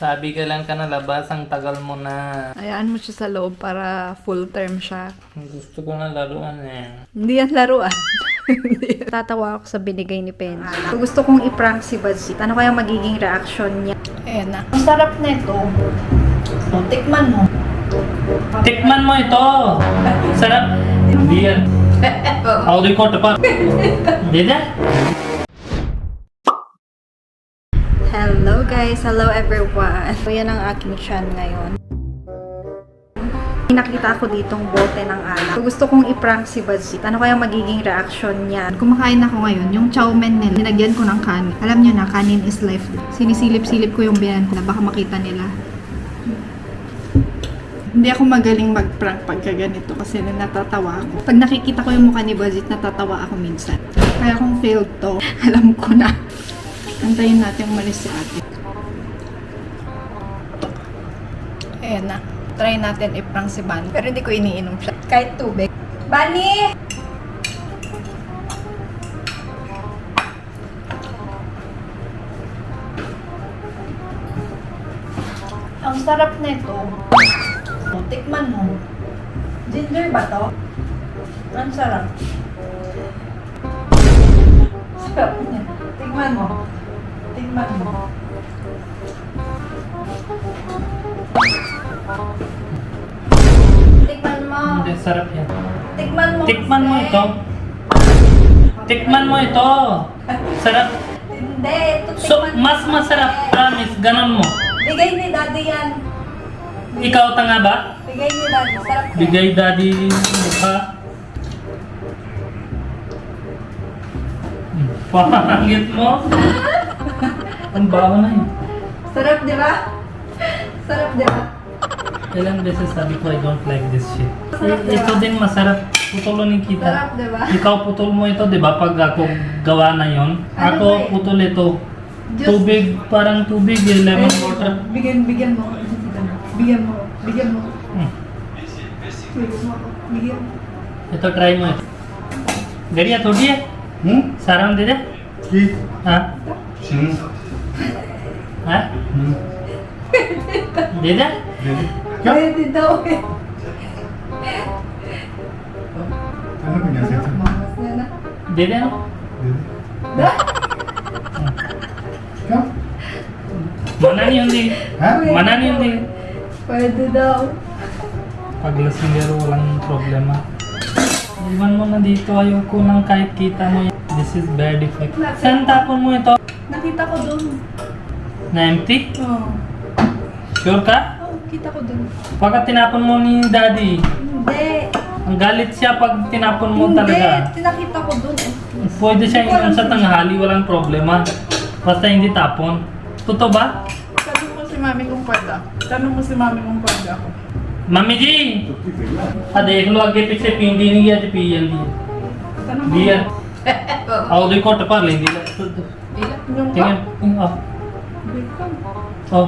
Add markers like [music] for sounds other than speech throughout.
Sabi ka lang ka na labas, ang tagal mo na. Ayaan mo siya sa loob para full term siya. Gusto ko na laruan eh. Hindi yan laruan. [laughs] Tatawa ako sa binigay ni Pen. Gusto kong i-prank si Bazit. Ano kaya magiging reaction niya? Ayan na. Ang sarap na ito. Tikman mo. Tikman mo ito! Sarap! Hindi yan. [laughs] Audi ko pa. [laughs] Hindi na? Guys! Hello everyone! So yan ang aking chan ngayon. May Nakita ko ditong bote ng alak. So, gusto kong i-prank si Bazit. Ano kaya magiging reaction niya? Kumakain ako ngayon. Yung chow mein nila, linagyan ko ng kanin. Alam niyo na, kanin is life. Sinisilip-silip ko yung binan na baka makita nila. Hindi ako magaling mag-prank pagka ganito kasi natatawa ako. Pag nakikita ko yung mukha ni Bazit, natatawa ako minsan. Kaya kung failed to, [laughs] alam ko na. Antayin natin umalis si ate. Ayan na. Try natin i-prank si Bunny. Pero hindi ko iniinom siya. Kahit tubig. Bunny! Ang sarap nito. Tikman mo. Ginger ba to? Ang sarap. Sarap niya. Tikman mo. Tikman mo. Tikman mo. Hindi, sarap yan. Tikman mo. Tikman mo ito. Tikman mo ito. Sarap. Hindi, ito So, tikman mo. mas masarap. Promise. Ganon mo. Bigay ni daddy yan. Ikaw tanga ba? Bigay ni daddy. Sarap yan. Bigay daddy mukha. Hmm, Pangit mo. [laughs] Ang baho na yun. Sarap, di ba? Sarap, di ba? Ilang beses sabi ko, I don't like this shit. Masarap, diba? Ito din masarap. Putulin kita. Masarap, diba? Ikaw putol mo ito, di ba? Pag ako gawa na yon, ako ba? Eh? putol ito. Just, tubig, parang tubig, Eh, lemon eh, water. Bigyan, bigyan mo. Bigyan mo. Bigyan mo. Hmm. Bigyan mo. Bigyan mo. Ito, try mo ito. Gariya, ah, ya, todi ya? Eh. Hmm? Sarang dede? Eh. Si. Ha? Si. Ha? Hmm. Dede? Dede. Pwede daw eh. Ano ba niya sa'yo? Na na. Dede ano? Dede. Da? Ikaw? Manani yun din. Ha? Manani yun din. Pwede daw. Pag lasingero walang problema. Iwan mo na dito. Ayoko nang kahit kita mo yan. This is very defect. Saan tapon mo ito? Nakita ko doon. Na empty? Oo. Oh. Sure ka? Oh, kita ko doon. Pagka tinapon mo ni daddy Hindi. ang galit siya pag tinapon mo Hindi. talaga Tinakita ko doon eh. pwede siya inom sa tanghali walang problema basta hindi tapon totoo ba Tanong mo si mami kung pwede. Tanong mo si mami kung pwede ako. Mummy जी हाँ देख लो आगे पीछे पींदी नहीं है पी जाती है Tanong mo. दिया आओ देखो टपा लेंदी Yung tingnan oh oh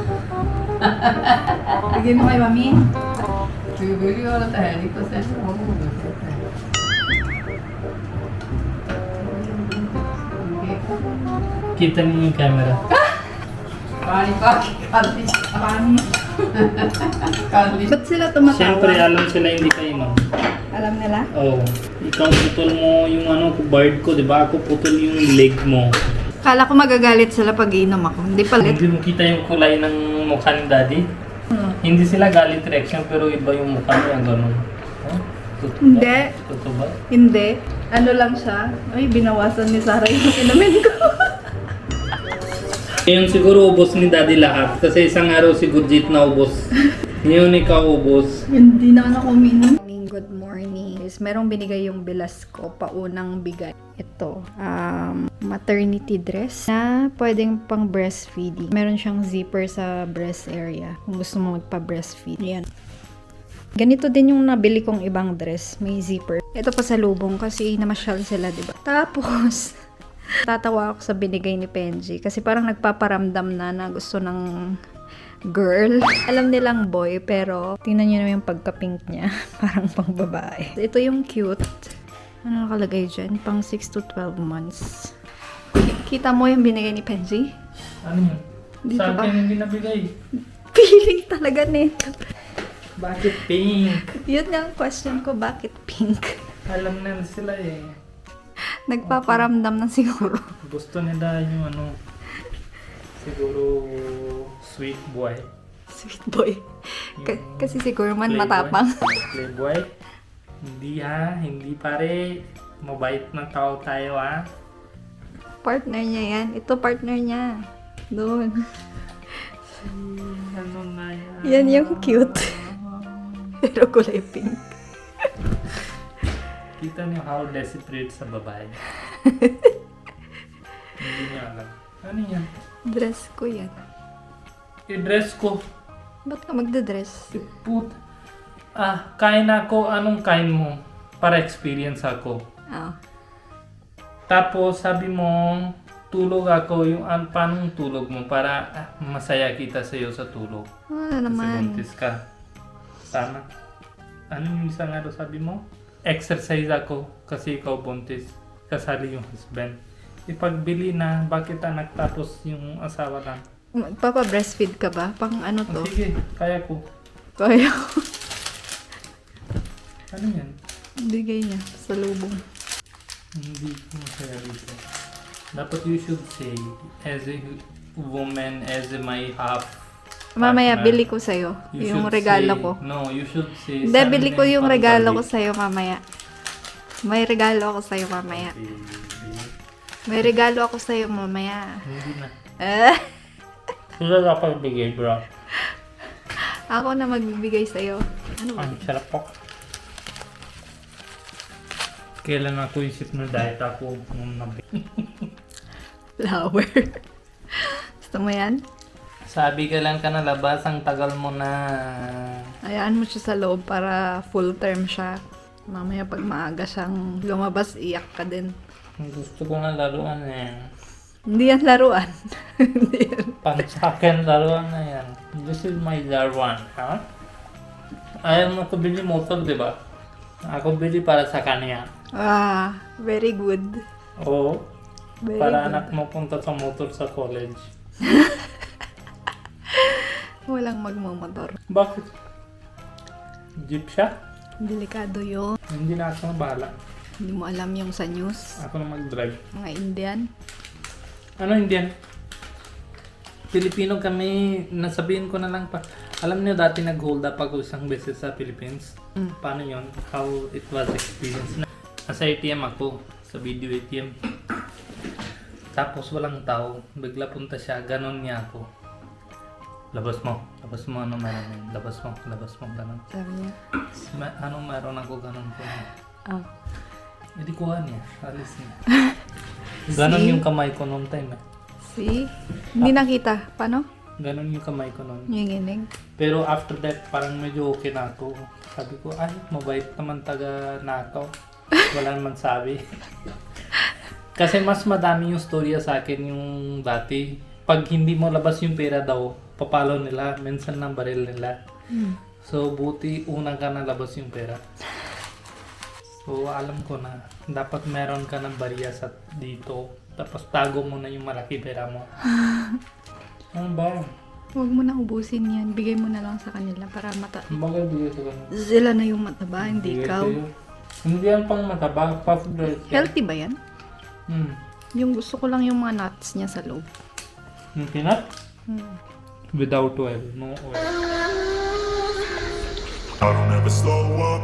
[laughs] Bigay mo kay mami. Bibili ko na tayo. Hindi ko sa mo mo. kita niyo yung camera Pani pa. Kali. Mami. [laughs] Kali. Ba't sila tumatawa? Siyempre alam sila hindi ka inom Alam nila? oh ikaw putol mo yung ano ko bird ko di ba ako putol yung leg mo Kala ko magagalit sila pag iinom ako. Hindi pala. hindi mo kita yung kulay ng mukha ni daddy Hmm. hindi sila galit reaction pero iba yung mukha niya ganun totoo ba? Hindi. totoo ba? Hindi. Ano lang siya? Ay, binawasan ni Sarah yung inumin ko. [laughs] Ngayon siguro ubos ni daddy lahat kasi isang araw si Gurjit na ubos [laughs] ngayon ikaw ubos Hindi na ako uminom. Good morning. Is merong binigay yung bilas ko, paunang bigay. Ito, um, maternity dress na pwedeng pang breastfeeding. Meron siyang zipper sa breast area kung gusto mo magpa-breastfeed. Yan. Ganito din yung nabili kong ibang dress. May zipper. Ito pa sa lubong kasi namasyal sila, di ba? Tapos, [laughs] tatawa ako sa binigay ni Penji kasi parang nagpaparamdam na na gusto ng girl. Alam nilang boy, pero tingnan nyo naman yung pagka-pink niya. [laughs] parang pang babae. Ito yung cute. Ano nakalagay dyan? Pang 6 to 12 months. Kita mo yung binigay ni Penji? Ano yun? Dito Sa akin hindi nabigay. [laughs] Feeling talaga nito. Bakit pink? Yun nga ang question ko, bakit pink? Alam na sila eh. Nagpaparamdam na siguro. Gusto nila yung ano, siguro sweet boy. Sweet boy. K- Yung kasi siguro man playboy. matapang. Playboy. Hindi ha, hindi pare. Mabait na tao tayo ha. Partner niya yan. Ito partner niya. Doon. Ano na yan? Yan yung cute. [laughs] Pero kulay pink. Kita niyo how desperate sa babae. [laughs] hindi niya alam. Ano yan? Dress ko yan. I-dress ko. Ba't ka magda-dress? Put. Ah, kain ako. Anong kain mo? Para experience ako. Ah. Tapos sabi mo, tulog ako. Yung an paano tulog mo? Para ah, masaya kita sa iyo sa tulog. Wala Kasi naman. buntis ka. Tama. Ano yung isang araw sabi mo? Exercise ako kasi ikaw buntis. Kasali yung husband. Ipagbili na, bakit anak tapos yung asawa lang? Magpapa-breastfeed ka ba? Pang ano to? Sige, kaya ko. Kaya Ano yan? Bigay niya sa lubong. Hindi ko masaya dito. Dapat you should say, as a woman, as a my half Mamaya, partner, bili ko sa'yo. you Yung should regalo say- ko. No, you should say, Hindi, bili ko yung regalo ko sa'yo mamaya. May regalo ako sa'yo mamaya. May regalo ako sa'yo mamaya. Hindi na. Eh, Sila dapat bigay, bro. ako na magbibigay sa'yo. Ano ba? Ang sarap po. Kailan ako isip na diet ako nung nabi. [laughs] Flower. Gusto mo yan? Sabi kailan ka nalabas, ang tagal mo na. Hayaan mo siya sa loob para full term siya. Mamaya pag maaga siyang lumabas, iyak ka din. Gusto ko na laruan eh. Hindi yan laruan. [laughs] Hindi yan. Sa akin, laruan na yan. This is my laruan, ha? Ayaw mo ko bili motor, di ba? Ako bili para sa kanya. Ah, very good. Oo. Very para good. anak mo punta sa motor sa college. [laughs] Walang magmumotor. Bakit? Jeep siya? Delikado yun. Hindi na ako na bahala. Hindi mo alam yung sa news. Ako na mag-drive. Mga Indian. Ano Indian? Pilipino kami, nasabihin ko na lang pa. Alam niyo dati nag-hold up ako isang beses sa Philippines. Mm. Paano yon? How it was experience. Nasa ATM ako, sa video ATM. Tapos walang tao. Bigla punta siya, ganon niya ako. Labas mo, labas mo, ano meron yun? Labas mo, labas mo, ganon. Sabi niya. Ma- anong meron ako, ganon ko. Ah. Hindi kuha niya, alis niya. [laughs] Ganon yung kamay ko noong time eh. See? Hindi nakita. Paano? Ganon yung kamay ko noon. Yung inig. Pero after that, parang medyo okay na ako. Sabi ko, ay, mabait naman taga nakaw. [laughs] Wala naman sabi. Kasi mas madami yung storya sa akin yung dati. Pag hindi mo labas yung pera daw, papalo nila. Minsan ng baril nila. Hmm. So, buti unang ka nalabas yung pera. So, alam ko na dapat meron ka ng barya sa dito. Tapos tago mo na yung malaki pera mo. [laughs] ano ba? Huwag mo na ubusin yan. Bigay mo na lang sa kanila para mata... Bagay bigay sa kanila. Sila na yung mataba, hindi Bigay ikaw. sa'yo. Hindi yan pang mataba. Puff girls yan. Healthy ba yan? Hmm. Yung gusto ko lang yung mga nuts niya sa loob. Yung peanut? Hmm. Without oil. No oil. I don't ever slow up,